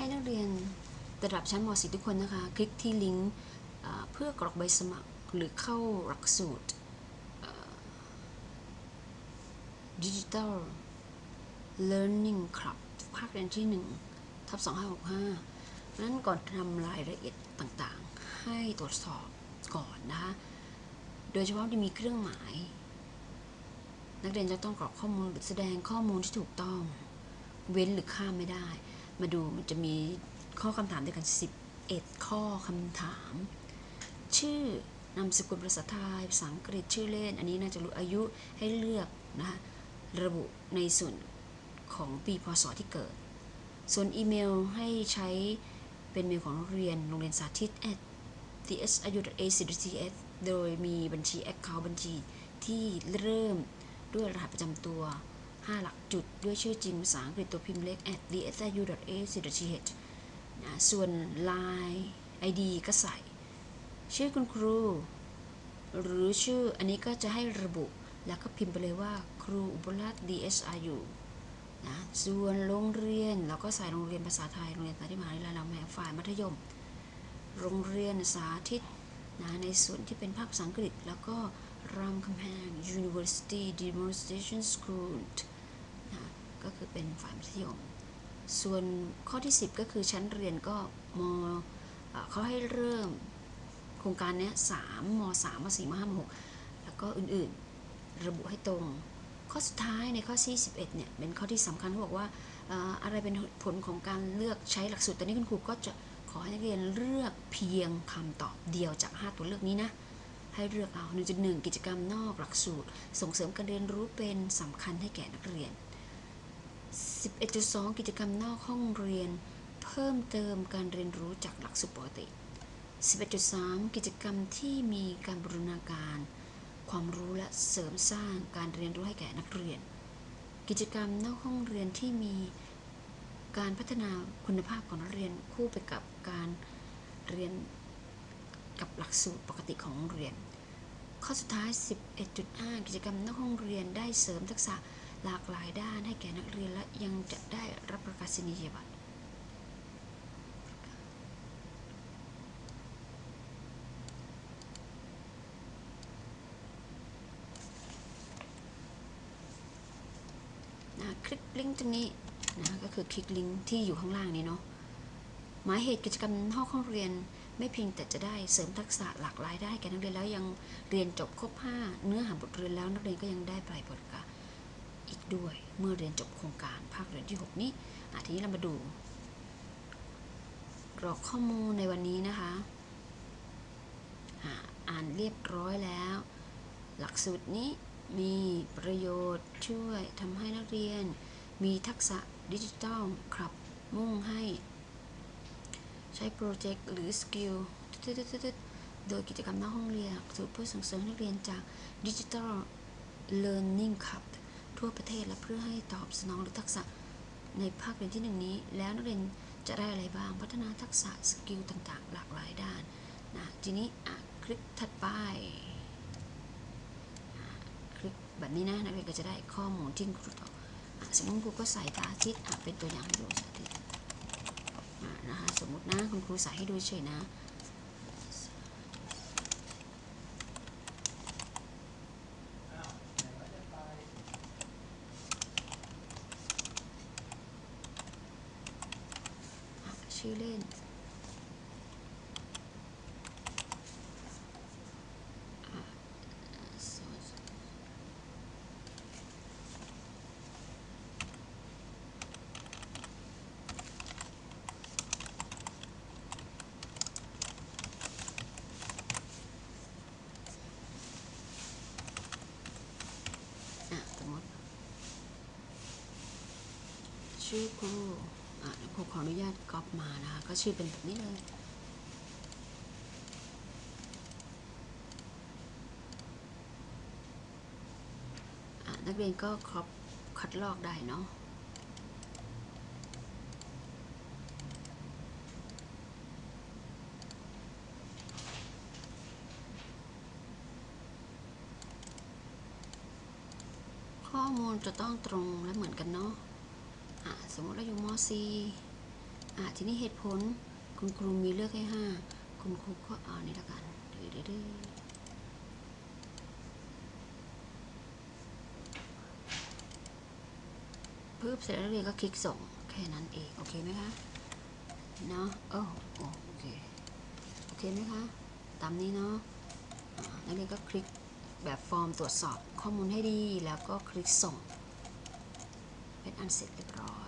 ให้นักเรียนระดับชั้นม .4 ทุกคนนะคะ คลิกที่ลิงก์เพื่อกรอกใบสมัครหรือเข้าหลักสูตรดิจิทัล Learning Club ภาคเรียนที่ 1 ทับ 2565นั้นก่อนทำรายละเอียดต่างๆ ให้ตรวจสอบก่อนนะคะ โดยเฉพาะที่มีเครื่องหมาย นักเรียนจะต้องกรอกข้อมูลหรือแสดงข้อมูลที่ถูกต้อง เว้นหรือข้ามไม่ได้ มาดูมันจะมีข้อคำถามด้วยกัน 11 ข้อคำถาม ชื่อนามสกุลภาษาไทยภาษาอังกฤษชื่อเล่น อันนี้น่าจะรู้อายุให้เลือกนะคะระบุในส่วนของปีพศที่เกิด ส่วนอีเมลให้ใช้เป็นเมลของโรงเรียนโรงเรียนสาธิต at tsu.ac.th โดยมีบัญชี Account บัญชีที่เริ่มด้วยรหัสประจำตัว 5 หลักจุดด้วยชื่อจริงภาษาอังกฤษตัวพิมพ์เล็ก at tsu.ac.th นะส่วน Line ID ก็ใส่ ชื่อคุณครู หรือชื่ออันนี้ก็จะให้ระบุ แล้วก็พิมพ์ไปเลยว่า ครูอุบลรัตน์ DSRU นะส่วนโรงเรียนเราก็ใส่โรงเรียนภาษาไทย โรงเรียนสาธิตมหาวิทยาลัยรามแหงฝ่ายมัธยม โรงเรียนสาธิตนะในส่วนที่เป็นภาคภาษาอังกฤษ แล้วก็รามคำแหง University Demonstration School นะก็คือเป็นฝ่ายมัธยม ส่วนข้อที่ 10 ก็คือชั้นเรียนก็มเขาให้เริ่มโครงการนี้สามมสามมสี่มห้ามหกแล้วก็อื่นๆระบุให้ตรง ข้อสุดท้ายในข้อที่11เนี่ยเป็นข้อที่สำคัญเขาบอกว่าอะไรเป็นผลของการเลือกใช้หลักสูตรตอนนี้คุณครูก็จะขอให้นักเรียนเลือกเพียงคำตอบเดียวจาก 5 ตัวเลือกนี้นะให้เลือกเอา1.1กิจกรรมนอกหลักสูตร ส่งเสริมการเรียนรู้เป็นสำคัญให้แก่นักเรียน 11.2 กิจกรรมนอกห้องเรียน เพิ่มเติมการเรียนรู้จากหลักสูตรปกติ 11.3 กิจกรรมที่มีการบูรณาการ ความรู้และเสริมสร้างการเรียนรู้ให้แก่นักเรียน กิจกรรมนอกห้องเรียนที่มีการพัฒนาคุณภาพของนักเรียนคู่ไปกับการเรียนกับหลักสูตรปกติของโรงเรียน ข้อสุดท้าย 11.5 กิจกรรมนอกห้องเรียนได้เสริมทักษะ หลากหลายด้านให้แก่นักเรียนและยังจะได้รับประกาศนียบัตรนะคลิกลิงก์ตรงนี้นะก็คือคลิกลิงก์ที่อยู่ข้างล่างนี้เนาะหมายเหตุกิจกรรมห้องห้องเรียนไม่เพียงแต่จะได้เสริมทักษะหลากหลายได้แก่นักเรียนแล้วยังเรียนจบครบ5เนื้อหาบทเรียนแล้วนักเรียนก็ยังได้ใบประกาศ อีกด้วย เมื่อเรียนจบโครงการภาคเรียนที่ 6 นี้อะทีนี้เรามาดูกรอกข้อมูลในวันนี้นะคะอ่านเรียบร้อยแล้ว หลักสูตรนี้มีประโยชน์ช่วยทำให้นักเรียน มีทักษะดิจิทัลครับมุ่งให้ ใช้โปรเจกต์หรือสกิลโดยกิจกรรมหน้าห้องเรียนหลักสูตรเพื่อส่งเสริมนักเรียนจากดิจิทัล Learning Club ทั่วประเทศและเพื่อให้ตอบสนองหรือทักษะในภาคเรียนที่หนึ่งนี้ แล้วนักเรียนจะได้อะไรบ้าง พัฒนาทักษะสกิลต่างๆ หลากหลายด้านนะทีนี้คลิกถัดไปคลิกแบบนี้นะนักเรียนก็จะได้ข้อมูลที่ครูตอบสมมติครูก็ใส่พระอาทิตย์อะเป็นตัวอย่างให้ดูสาธิตนะคะสมมตินะคุณครูใส่ให้ดูเฉยนะ อะชื่ ครูขออนุญาตก๊อปมานะคะ ก็ชื่อเป็นแบบนี้เลย นักเรียนก็ครอปคัดลอกได้เนาะข้อมูลจะต้องตรงและเหมือนกันเนาะ มมติเราอยู่ม .4 ออะทีนี้เหตุผลคุณครูมีเลือกให้ 5 คุณครูก็เอานี่ละกันดื้อๆปึ๊บเสร็จแล้วเรียนก็คลิกส่งแค่นั้นเอง โอเคไหมคะ เนาะโอ้โอ้โอเค โอเคไหมคะ ตามนี้เนาะนักเรียนก็คลิกแบบฟอร์มตรวจสอบข้อมูลให้ดีแล้วก็คลิกส่ง เป็นอันเสร็จเรียบร้อย